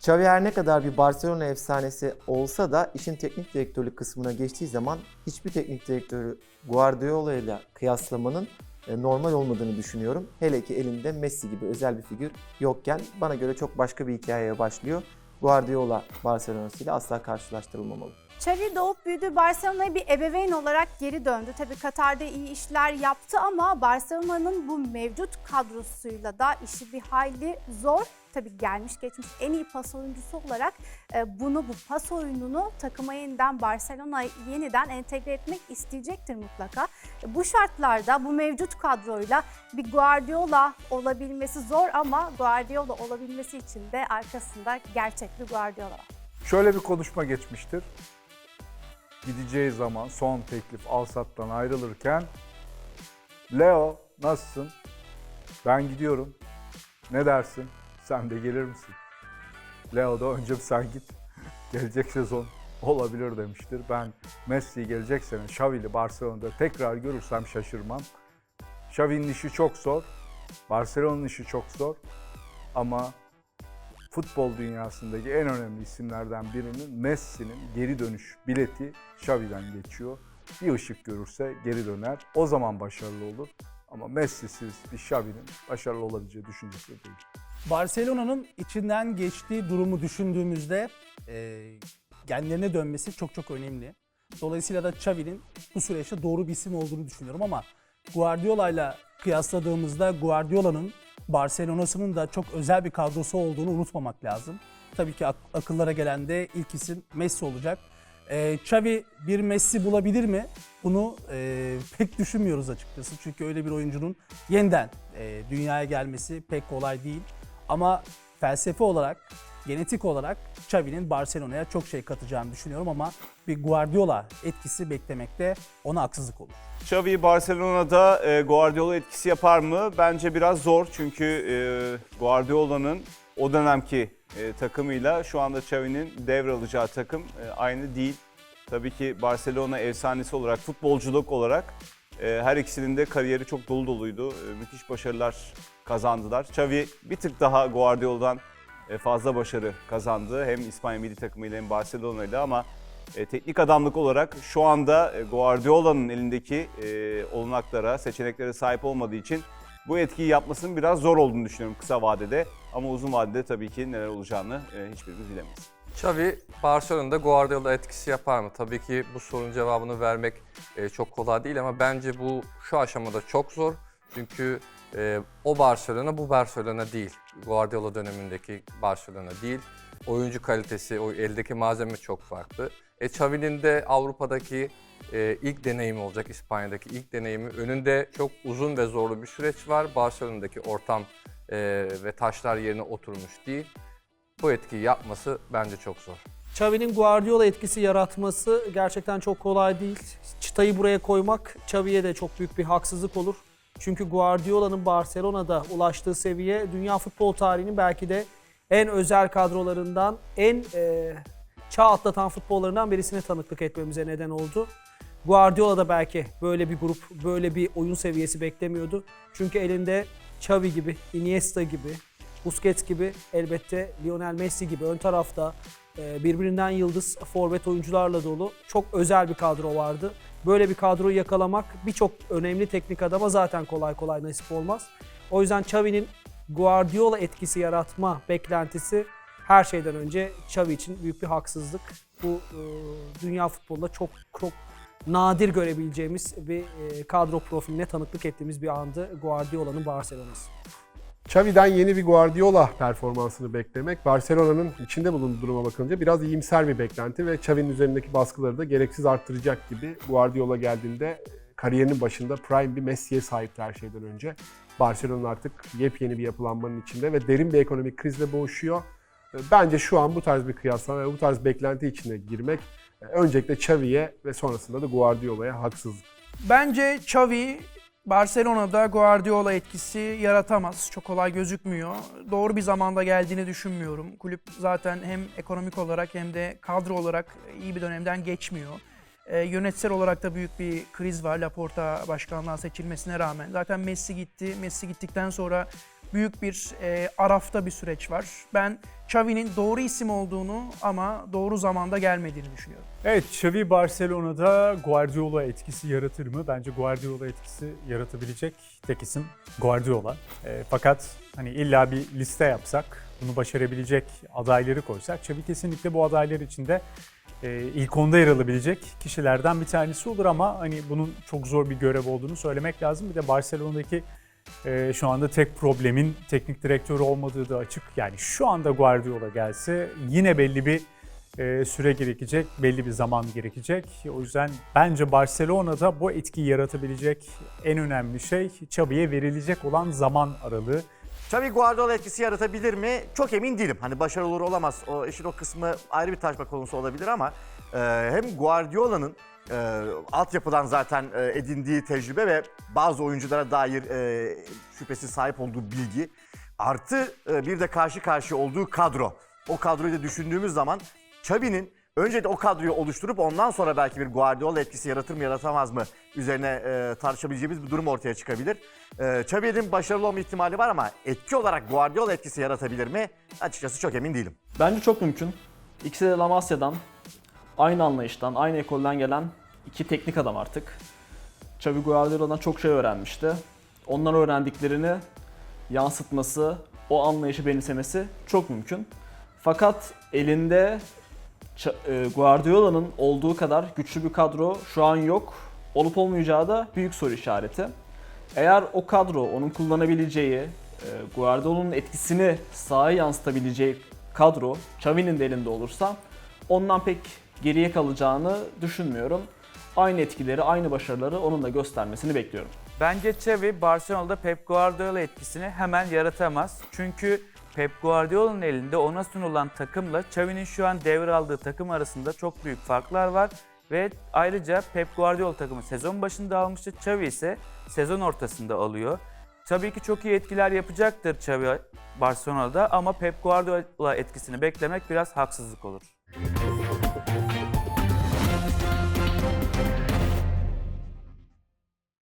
Xavi her ne kadar bir Barcelona efsanesi olsa da işin teknik direktörlük kısmına geçtiği zaman hiçbir teknik direktörü Guardiola ile kıyaslamanın e, normal olmadığını düşünüyorum. Hele ki elinde Messi gibi özel bir figür yokken bana göre çok başka bir hikayeye başlıyor. Guardiola Barcelona'sı ile asla karşılaştırılmamalı. Xavi doğup büyüdü Barcelona'ya bir ebeveyn olarak geri döndü. Tabii Katar'da iyi işler yaptı ama Barcelona'nın bu mevcut kadrosuyla da işi bir hayli zor. Tabii gelmiş geçmiş en iyi pas oyuncusu olarak e, bunu bu pas oyununu takıma yeniden Barcelona yeniden entegre etmek isteyecektir mutlaka. E, Bu şartlarda bu mevcut kadroyla bir Guardiola olabilmesi zor ama Guardiola olabilmesi için de arkasında gerçek bir Guardiola var. Şöyle bir konuşma geçmiştir. Gideceği zaman son teklif Alsat'tan ayrılırken Leo nasılsın? Ben gidiyorum. Ne dersin? Sen de gelir misin? Leo da önce sen git. Gelecek sezon olabilir demiştir. Ben Messi'yi gelecek sene Xavi'li Barcelona'da tekrar görürsem şaşırmam. Xavi'nin işi çok zor. Barcelona'nın işi çok zor. Ama futbol dünyasındaki en önemli isimlerden birinin Messi'nin geri dönüş bileti Xavi'den geçiyor. Bir ışık görürse geri döner. O zaman başarılı olur. Ama Messi'siz bir Xavi'nin başarılı olabileceği düşüncesi değil. Barcelona'nın içinden geçtiği durumu düşündüğümüzde e, genlerine dönmesi çok çok önemli. Dolayısıyla da Xavi'nin bu süreçte doğru bir isim olduğunu düşünüyorum ama Guardiola'yla kıyasladığımızda Guardiola'nın Barcelona'sının da çok özel bir kadrosu olduğunu unutmamak lazım. Tabii ki ak- akıllara gelen de ilk isim Messi olacak. E, Xavi bir Messi bulabilir mi? Bunu e, pek düşünmüyoruz açıkçası. Çünkü öyle bir oyuncunun yeniden e, dünyaya gelmesi pek kolay değil. Ama felsefe olarak, genetik olarak Xavi'nin Barcelona'ya çok şey katacağını düşünüyorum ama bir Guardiola etkisi beklemekte ona haksızlık olur. Xavi Barcelona'da e, Guardiola etkisi yapar mı? Bence biraz zor çünkü e, Guardiola'nın o dönemki e, takımıyla şu anda Xavi'nin devralacağı takım aynı değil. Tabii ki Barcelona efsanesi olarak, futbolculuk olarak her ikisinin de kariyeri çok dolu doluydu. E, müthiş başarılar kazandılar. Xavi bir tık daha Guardiola'dan e, fazla başarı kazandı. Hem İspanya milli takımıyla hem Barcelona ile ama e, teknik adamlık olarak şu anda e, Guardiola'nın elindeki olanaklara, seçeneklere sahip olmadığı için bu etkiyi yapmasının biraz zor olduğunu düşünüyorum kısa vadede. Ama uzun vadede tabii ki neler olacağını hiçbirimiz bilemeyiz. Xavi Barcelona'da Guardiola etkisi yapar mı? Tabii ki bu sorunun cevabını vermek e, çok kolay değil ama bence bu şu aşamada çok zor. Çünkü e, o Barcelona bu Barcelona değil. Guardiola dönemindeki Barcelona değil. Oyuncu kalitesi, o eldeki malzeme çok farklı. E Xavi'nin de Avrupa'daki e, ilk deneyimi olacak, İspanya'daki ilk deneyimi. Önünde çok uzun ve zorlu bir süreç var. Barcelona'daki ortam e, ve taşlar yerine oturmuş değil. Bu etkiyi yapması bence çok zor. Xavi'nin Guardiola etkisi yaratması gerçekten çok kolay değil. Çıtayı buraya koymak Xavi'ye de çok büyük bir haksızlık olur. Çünkü Guardiola'nın Barcelona'da ulaştığı seviye dünya futbol tarihinin belki de en özel kadrolarından, en e, çağ atlatan futbollarından birisine tanıklık etmemize neden oldu. Guardiola da belki böyle bir grup, böyle bir oyun seviyesi beklemiyordu. Çünkü elinde Xavi gibi, Iniesta gibi, Busquets gibi elbette Lionel Messi gibi ön tarafta e, birbirinden yıldız forvet oyuncularla dolu çok özel bir kadro vardı. Böyle bir kadroyu yakalamak birçok önemli teknik adama zaten kolay kolay nasip olmaz. O yüzden Xavi'nin Guardiola etkisi yaratma beklentisi her şeyden önce Xavi için büyük bir haksızlık. Bu e, dünya futbolunda çok çok nadir görebileceğimiz bir e, kadro profiline tanıklık ettiğimiz bir andı Guardiola'nın Barcelona'sı. Xavi'den yeni bir Guardiola performansını beklemek Barcelona'nın içinde bulunduğu duruma bakılınca biraz iyimser bir beklenti ve Xavi'nin üzerindeki baskıları da gereksiz arttıracak gibi Guardiola geldiğinde kariyerinin başında prime bir Messi'ye sahipti her şeyden önce. Barcelona artık yepyeni bir yapılanmanın içinde ve derin bir ekonomik krizle boğuşuyor. Bence şu an bu tarz bir kıyaslama ve bu tarz beklenti içine girmek öncelikle Xavi'ye ve sonrasında da Guardiola'ya haksızlık. Bence Xavi Barcelona'da Guardiola etkisi yaratamaz. Çok kolay gözükmüyor. Doğru bir zamanda geldiğini düşünmüyorum. Kulüp zaten hem ekonomik olarak hem de kadro olarak iyi bir dönemden geçmiyor. Ee, yönetsel olarak da büyük bir kriz var Laporta başkanlığa seçilmesine rağmen. Zaten Messi gitti. Messi gittikten sonra büyük bir e, arafta bir süreç var. Ben Xavi'nin doğru isim olduğunu ama doğru zamanda gelmediğini düşünüyorum. Evet, Xavi Barcelona'da Guardiola etkisi yaratır mı? Bence Guardiola etkisi yaratabilecek tek isim Guardiola. E, fakat hani illa bir liste yapsak, bunu başarabilecek adayları koysak, Xavi kesinlikle bu adaylar içinde e, ilk onda yer alabilecek kişilerden bir tanesi olur ama hani bunun çok zor bir görev olduğunu söylemek lazım. Bir de Barcelona'daki e, şu anda tek problemin teknik direktör olmadığı da açık. Yani şu anda Guardiola gelse yine belli bir e, süre gerekecek, belli bir zaman gerekecek. O yüzden bence Barcelona'da bu etkiyi yaratabilecek en önemli şey Xavi'ye verilecek olan zaman aralığı. Xavi Guardiola etkisi yaratabilir mi? Çok emin değilim. Hani başarılı olur olamaz. O işin o kısmı ayrı bir tartışma konusu olabilir ama e, hem Guardiola'nın e, altyapıdan zaten e, edindiği tecrübe ve bazı oyunculara dair e, şüphesiz sahip olduğu bilgi artı e, bir de karşı karşıya olduğu kadro. O kadroyu da düşündüğümüz zaman Xavi'nin önce de o kadroyu oluşturup ondan sonra belki bir Guardiola etkisi yaratır mı yaratamaz mı üzerine e, tartışabileceğimiz bir durum ortaya çıkabilir. E, Xavi'nin başarılı olma ihtimali var ama etki olarak Guardiola etkisi yaratabilir mi? Açıkçası çok emin değilim. Bence çok mümkün. İkisi de La Masia'dan, aynı anlayıştan, aynı ekolden gelen iki teknik adam artık. Xavi Guardiola'dan çok şey öğrenmişti. Ondan öğrendiklerini yansıtması, o anlayışı benimsemesi çok mümkün. Fakat elinde Guardiola'nın olduğu kadar güçlü bir kadro şu an yok. Olup olmayacağı da büyük soru işareti. Eğer o kadro onun kullanabileceği, e, Guardiola'nın etkisini sahaya yansıtabileceği kadro Xavi'nin de elinde olursa ondan pek geriye kalacağını düşünmüyorum. Aynı etkileri, aynı başarıları onun da göstermesini bekliyorum. Bence Xavi Barcelona'da Pep Guardiola etkisini hemen yaratamaz. Çünkü Pep Guardiola'nın elinde ona sunulan takımla Xavi'nin şu an devraldığı takım arasında çok büyük farklar var. Ve ayrıca Pep Guardiola takımı sezon başında almıştı. Xavi ise sezon ortasında alıyor. Tabii ki çok iyi etkiler yapacaktır Xavi Barcelona'da ama Pep Guardiola etkisini beklemek biraz haksızlık olur.